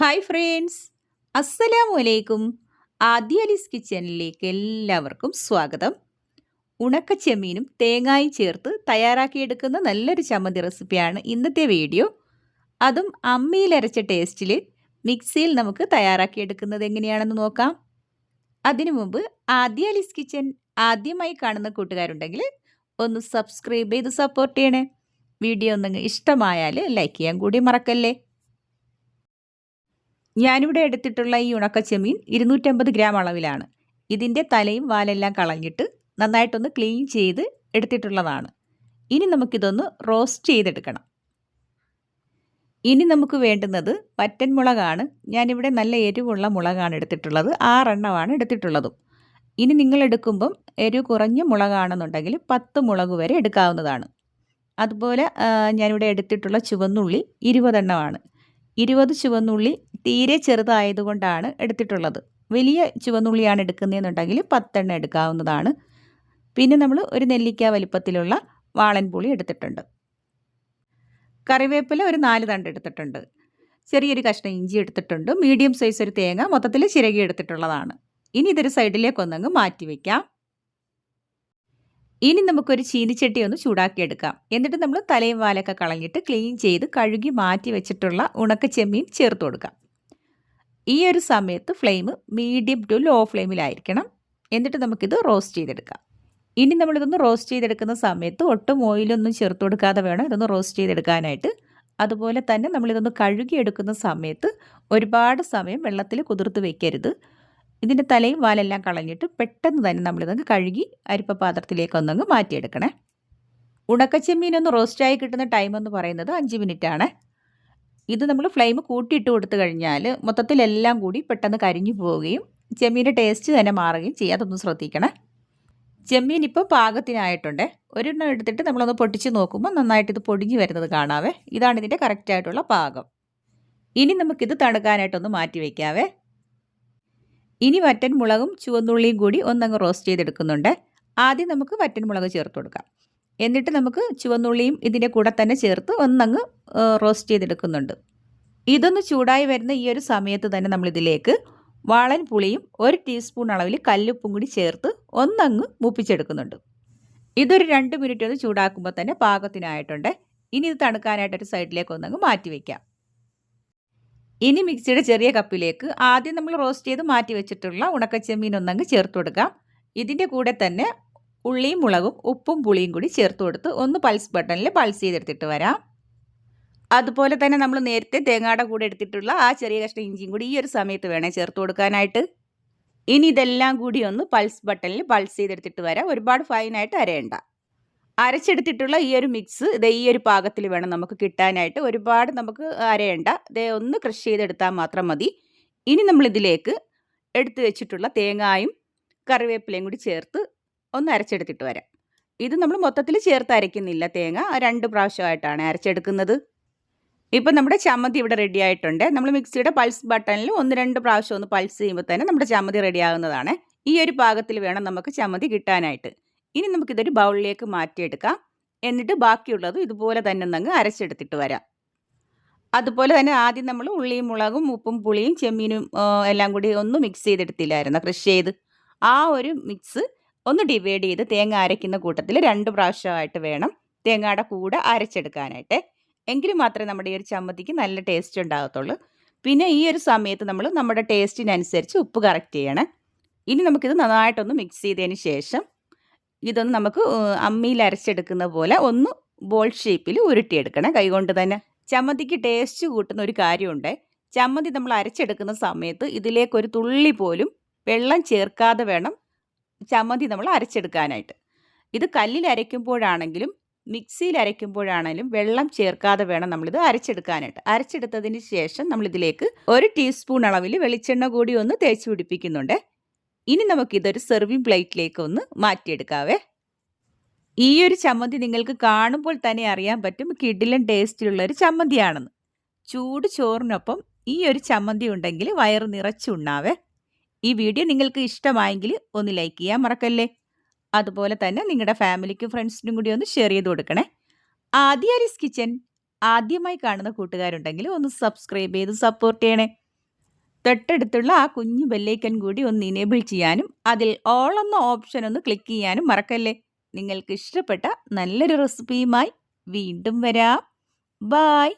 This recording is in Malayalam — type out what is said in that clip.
Hi friends. അസ്സലാമു അലൈക്കും. ആദ്യ അലീസ് കിച്ചണിലേക്ക് എല്ലാവർക്കും സ്വാഗതം. ഉണക്ക ചെമ്മീനും തേങ്ങായും ചേർത്ത് തയ്യാറാക്കിയെടുക്കുന്ന നല്ലൊരു ചമ്മന്തി റെസിപ്പിയാണ് ഇന്നത്തെ വീഡിയോ. അതും അമ്മിയിലരച്ച ടേസ്റ്റിൽ മിക്സിയിൽ നമുക്ക് തയ്യാറാക്കിയെടുക്കുന്നത് എങ്ങനെയാണെന്ന് നോക്കാം. അതിനു മുമ്പ് ആദ്യ അലീസ് കിച്ചൻ ആദ്യമായി കാണുന്ന കൂട്ടുകാരുണ്ടെങ്കിൽ ഒന്ന് സബ്സ്ക്രൈബ് ചെയ്ത് സപ്പോർട്ട് ചെയ്യണേ. വീഡിയോ ഒന്നങ്ങ് ഇഷ്ടമായാൽ ലൈക്ക് ചെയ്യാൻ കൂടി മറക്കല്ലേ? ഞാനിവിടെ എടുത്തിട്ടുള്ള ഈ ഉണക്കച്ചെമ്മീൻ ഇരുന്നൂറ്റമ്പത് ഗ്രാം അളവിലാണ്. ഇതിന്റെ തലയും വാലെല്ലാം കളഞ്ഞിട്ട് നന്നായിട്ടൊന്ന് ക്ലീൻ ചെയ്ത് എടുത്തിട്ടുള്ളതാണ്. ഇനി നമുക്കിതൊന്ന് റോസ്റ്റ് ചെയ്തെടുക്കണം. ഇനി നമുക്ക് വേണ്ടുന്നത് വറ്റൻ മുളകാണ്. ഞാനിവിടെ നല്ല എരിവുള്ള മുളകാണ് എടുത്തിട്ടുള്ളത്. ആറെണ്ണമാണ് എടുത്തിട്ടുള്ളതും. ഇനി നിങ്ങൾ എടുക്കുമ്പം എരിവ് കുറഞ്ഞ മുളകാണെന്നുണ്ടെങ്കിൽ പത്ത് മുളക് വരെ എടുക്കാവുന്നതാണ്. അതുപോലെ ഞാനിവിടെ എടുത്തിട്ടുള്ള ചുവന്നുള്ളി ഇരുപതെണ്ണമാണ്. ഇരുപത് ചുവന്നുള്ളി തീരെ ചെറുതായതുകൊണ്ടാണ് എടുത്തിട്ടുള്ളത്. വലിയ ചുവന്നുള്ളിയാണ് എടുക്കുന്നതെന്നുണ്ടെങ്കിൽ പത്തെണ്ണം എടുക്കാവുന്നതാണ്. പിന്നെ നമ്മൾ ഒരു നെല്ലിക്ക വലിപ്പത്തിലുള്ള വാളൻപുളി എടുത്തിട്ടുണ്ട്. കറിവേപ്പില ഒരു നാല് തണ്ട് എടുത്തിട്ടുണ്ട്. ചെറിയൊരു കഷ്ണം ഇഞ്ചി എടുത്തിട്ടുണ്ട്. മീഡിയം സൈസ് ഒരു തേങ്ങ മൊത്തത്തിൽ ചിരകി എടുത്തിട്ടുള്ളതാണ്. ഇനി ഇതൊരു സൈഡിലേക്ക് ഒന്നങ്ങ് മാറ്റി വയ്ക്കാം ഇനി നമുക്കൊരു ചീനിച്ചട്ടി ഒന്ന് ചൂടാക്കിയെടുക്കാം. എന്നിട്ട് നമ്മൾ തലയും വാലൊക്കെ കളഞ്ഞിട്ട് ക്ലീൻ ചെയ്ത് കഴുകി മാറ്റി വെച്ചിട്ടുള്ള ഉണക്ക ചെമ്മീൻ ചേർത്ത് കൊടുക്കാം. ഈ ഒരു സമയത്ത് ഫ്ലെയിം മീഡിയം ടു ലോ ഫ്ലെയിമിലായിരിക്കണം എന്നിട്ട് നമുക്കിത് റോസ്റ്റ് ചെയ്തെടുക്കാം. ഇനി നമ്മളിതൊന്ന് റോസ്റ്റ് ചെയ്തെടുക്കുന്ന സമയത്ത് ഒട്ടും ഓയിലൊന്നും ചേർത്ത് കൊടുക്കാതെ വേണം ഇതൊന്ന് റോസ്റ്റ് ചെയ്തെടുക്കാനായിട്ട്. അതുപോലെ തന്നെ നമ്മളിതൊന്ന് കഴുകിയെടുക്കുന്ന സമയത്ത് ഒരുപാട് സമയം വെള്ളത്തിൽ കുതിർത്ത് വെക്കരുത്. ഇതിന്റെ തലയും വാലെല്ലാം കളഞ്ഞിട്ട് പെട്ടെന്ന് തന്നെ നമ്മളിതങ്ങ് കഴുകി അരിപ്പ പാത്രത്തിലേക്ക് ഒന്നങ്ങ് മാറ്റിയെടുക്കണേ. ഉണക്കച്ചെമ്മീനൊന്ന് റോസ്റ്റായി കിട്ടുന്ന ടൈം എന്ന് പറയുന്നത് അഞ്ച് മിനിറ്റാണ് ഇത് നമ്മൾ ഫ്ലെയിം കൂട്ടിയിട്ട് കൊടുത്തു കഴിഞ്ഞാൽ മൊത്തത്തിലെല്ലാം കൂടി പെട്ടെന്ന് കരിഞ്ഞു പോവുകയും ചെമ്മീന്റെ ടേസ്റ്റ് തന്നെ മാറുകയും ചെയ്യും. അതൊന്ന് ശ്രദ്ധിക്കണേ. ചെമ്മീൻ ഇപ്പോൾ പാകത്തിനായിട്ടുണ്ട്. ഒരെണ്ണം എടുത്തിട്ട് നമ്മളൊന്ന് പൊട്ടിച്ച് നോക്കുമ്പോൾ നന്നായിട്ട് ഇത് പൊടിഞ്ഞു വരുന്നത് കാണാവേ. ഇതാണ് ഇതിന്റെ കറക്റ്റായിട്ടുള്ള പാകം. ഇനി നമുക്കിത് തണുക്കാനായിട്ടൊന്ന് മാറ്റി വയ്ക്കാവേ ഇനി വറ്റൻ മുളകും ചുവന്നുള്ളിയും കൂടി ഒന്നങ്ങ് റോസ്റ്റ് ചെയ്തെടുക്കുന്നുണ്ട്. ആദ്യം നമുക്ക് വറ്റൻ മുളക് ചേർത്ത് കൊടുക്കാം. എന്നിട്ട് നമുക്ക് ചുവന്നുള്ളിയും ഇതിന്റെ കൂടെ തന്നെ ചേർത്ത് ഒന്നങ്ങ് റോസ്റ്റ് ചെയ്തെടുക്കുന്നുണ്ട്. ഇതൊന്ന് ചൂടായി വരുന്ന ഈ ഒരു സമയത്ത് തന്നെ നമ്മളിതിലേക്ക് വാളൻ പുളിയും ഒരു ടീസ്പൂൺ അളവിൽ കല്ലുപ്പും കൂടി ചേർത്ത് ഒന്നങ്ങ് മൂപ്പിച്ചെടുക്കുന്നുണ്ട്. ഇതൊരു രണ്ട് മിനിറ്റ് ഒന്ന് ചൂടാക്കുമ്പോൾ തന്നെ പാകത്തിനായിട്ടുണ്ട്. ഇനി ഇത് തണുക്കാനായിട്ടൊരു സൈഡിലേക്ക് ഒന്നങ്ങ് മാറ്റി വയ്ക്കാം ഇനി മിക്സിയുടെ ചെറിയ കപ്പിലേക്ക് ആദ്യം നമ്മൾ റോസ്റ്റ് ചെയ്ത് മാറ്റി വെച്ചിട്ടുള്ള ഉണക്കച്ചെമ്മീൻ ഒന്നങ്ങ് ചേർത്ത് കൊടുക്കാം. ഇതിന്റെ കൂടെ തന്നെ ഉള്ളിയും മുളകും ഉപ്പും പുളിയും കൂടി ചേർത്ത് കൊടുത്ത് ഒന്ന് പൾസ് ബട്ടണിൽ പൾസ് ചെയ്തെടുത്തിട്ട് വരാം. അതുപോലെ തന്നെ നമ്മൾ നേരത്തെ തേങ്ങാടെ കൂടെ എടുത്തിട്ടുള്ള ആ ചെറിയ കഷ്ണം ഇഞ്ചിയും കൂടി ഈ ഒരു സമയത്ത് വേണേൽ ചേർത്ത് കൊടുക്കാനായിട്ട്. ഇനി ഇതെല്ലാം കൂടി ഒന്ന് പൾസ് ബട്ടണിൽ പൾസ് ചെയ്തെടുത്തിട്ട് വരാം. ഒരുപാട് ഫൈനായിട്ട് അരയണ്ട. അരച്ചെടുത്തിട്ടുള്ള ഈ ഒരു മിക്സ് ഇതേ ഈ ഒരു പാകത്തിൽ വേണം നമുക്ക് കിട്ടാനായിട്ട്. ഒരുപാട് നമുക്ക് അരയണ്ട. ഇതേ ഒന്ന് ക്രഷ് ചെയ്തെടുത്താൽ മാത്രം മതി. ഇനി നമ്മളിതിലേക്ക് എടുത്തു വെച്ചിട്ടുള്ള തേങ്ങായും കറിവേപ്പിലയും കൂടി ചേർത്ത് ഒന്ന് അരച്ചെടുത്തിട്ട് വരാം. ഇത് നമ്മൾ മൊത്തത്തിൽ ചേർത്ത് അരയ്ക്കുന്നില്ല തേങ്ങ. രണ്ട് പ്രാവശ്യമായിട്ടാണ് അരച്ചെടുക്കുന്നത്. ഇപ്പം നമ്മുടെ ചമ്മന്തി ഇവിടെ റെഡി ആയിട്ടുണ്ട്. നമ്മൾ മിക്സിയുടെ പൾസ് ബട്ടണിൽ ഒന്ന് രണ്ട് പ്രാവശ്യം ഒന്ന് പൾസ് ചെയ്യുമ്പോൾ തന്നെ നമ്മുടെ ചമ്മന്തി റെഡി ആകുന്നതാണ്. ഈ ഒരു പാകത്തിൽ വേണം നമുക്ക് ചമ്മന്തി കിട്ടാനായിട്ട്. ഇനി നമുക്കിതൊരു ബൗളിലേക്ക് മാറ്റിയെടുക്കാം. എന്നിട്ട് ബാക്കിയുള്ളതും ഇതുപോലെ തന്നെ ഒന്നങ്ങ് അരച്ചെടുത്തിട്ട് വരാം. അതുപോലെ തന്നെ ആദ്യം നമ്മൾ ഉള്ളിയും മുളകും ഉപ്പും പുളിയും ചെമ്മീനും എല്ലാം കൂടി ഒന്ന് മിക്സ് ചെയ്തെടുത്തില്ലായിരുന്നു? ക്രഷ് ചെയ്ത്. ആ ഒരു മിക്സ് ഒന്ന് ഡിവൈഡ് ചെയ്ത് തേങ്ങ അരയ്ക്കുന്ന കൂട്ടത്തിൽ രണ്ട് പ്രാവശ്യമായിട്ട് വേണം തേങ്ങയുടെ കൂടെ അരച്ചെടുക്കാനായിട്ട്. എങ്കിൽ മാത്രമേ നമ്മുടെ ഈ ഒരു ചമ്മന്തിക്ക് നല്ല ടേസ്റ്റ് ഉണ്ടാകത്തുള്ളൂ. പിന്നെ ഈ ഒരു സമയത്ത് നമ്മൾ നമ്മുടെ ടേസ്റ്റിനനുസരിച്ച് ഉപ്പ് കറക്റ്റ് ചെയ്യണം. ഇനി നമുക്കിത് നന്നായിട്ടൊന്ന് മിക്സ് ചെയ്തതിന് ശേഷം ഇതൊന്ന് നമുക്ക് അമ്മിയിൽ അരച്ചെടുക്കുന്ന പോലെ ഒന്ന് ബോൾ ഷേപ്പിൽ ഉരുട്ടിയെടുക്കണം കൈകൊണ്ട് തന്നെ. ചമ്മന്തിക്ക് ടേസ്റ്റ് കൂട്ടുന്ന ഒരു കാര്യമുണ്ട്. ചമ്മന്തി നമ്മൾ അരച്ചെടുക്കുന്ന സമയത്ത് ഇതിലേക്കൊരു തുള്ളി പോലും വെള്ളം ചേർക്കാതെ വേണം ചമ്മന്തി നമ്മൾ അരച്ചെടുക്കാനായിട്ട്. ഇത് കല്ലിൽ അരയ്ക്കുമ്പോഴാണെങ്കിലും മിക്സിയിൽ അരയ്ക്കുമ്പോഴാണെങ്കിലും വെള്ളം ചേർക്കാതെ വേണം നമ്മളിത് അരച്ചെടുക്കാനായിട്ട്. അരച്ചെടുത്തതിന് ശേഷം നമ്മളിതിലേക്ക് ഒരു ടീസ്പൂൺ അളവിൽ വെളിച്ചെണ്ണ കൂടി ഒന്ന് തേച്ച് പിടിപ്പിക്കുന്നുണ്ട്. ഇനി നമുക്കിതൊരു സെർവിങ് പ്ലേറ്റിലേക്ക് ഒന്ന് മാറ്റിയെടുക്കാവേ. ഈ ഒരു ചമ്മന്തി നിങ്ങൾക്ക് കാണുമ്പോൾ തന്നെ അറിയാൻ പറ്റും കിഡിലൻ ടേസ്റ്റിലുള്ള ഒരു ചമ്മന്തിയാണെന്ന്. ചൂട് ചോറിനൊപ്പം ഈ ഒരു ചമ്മന്തി ഉണ്ടെങ്കിൽ വയറ് നിറച്ചുണ്ണാവേ. ഈ വീഡിയോ നിങ്ങൾക്ക് ഇഷ്ടമായെങ്കിൽ ഒന്ന് ലൈക്ക് ചെയ്യാൻ മറക്കല്ലേ? അതുപോലെ തന്നെ നിങ്ങളുടെ ഫാമിലിക്കും ഫ്രണ്ട്സിനും കൂടി ഒന്ന് ഷെയർ ചെയ്ത് കൊടുക്കണേ. ആദ്യ അരിസ് കിച്ചൻ ആദ്യമായി കാണുന്ന കൂട്ടുകാരുണ്ടെങ്കിൽ ഒന്ന് സബ്സ്ക്രൈബ് ചെയ്ത് സപ്പോർട്ട് ചെയ്യണേ. തൊട്ടടുത്തുള്ള ആ കുഞ്ഞു ബെല്ലേക്കൻ കൂടി ഒന്ന് ഇനേബിൾ ചെയ്യാനും അതിൽ ഓൾ എന്ന ഓപ്ഷൻ ഒന്ന് ക്ലിക്ക് ചെയ്യാനും മറക്കല്ലേ. നിങ്ങൾക്ക് ഇഷ്ടപ്പെട്ട നല്ലൊരു റെസിപ്പിയുമായി വീണ്ടും വരാം. ബായ്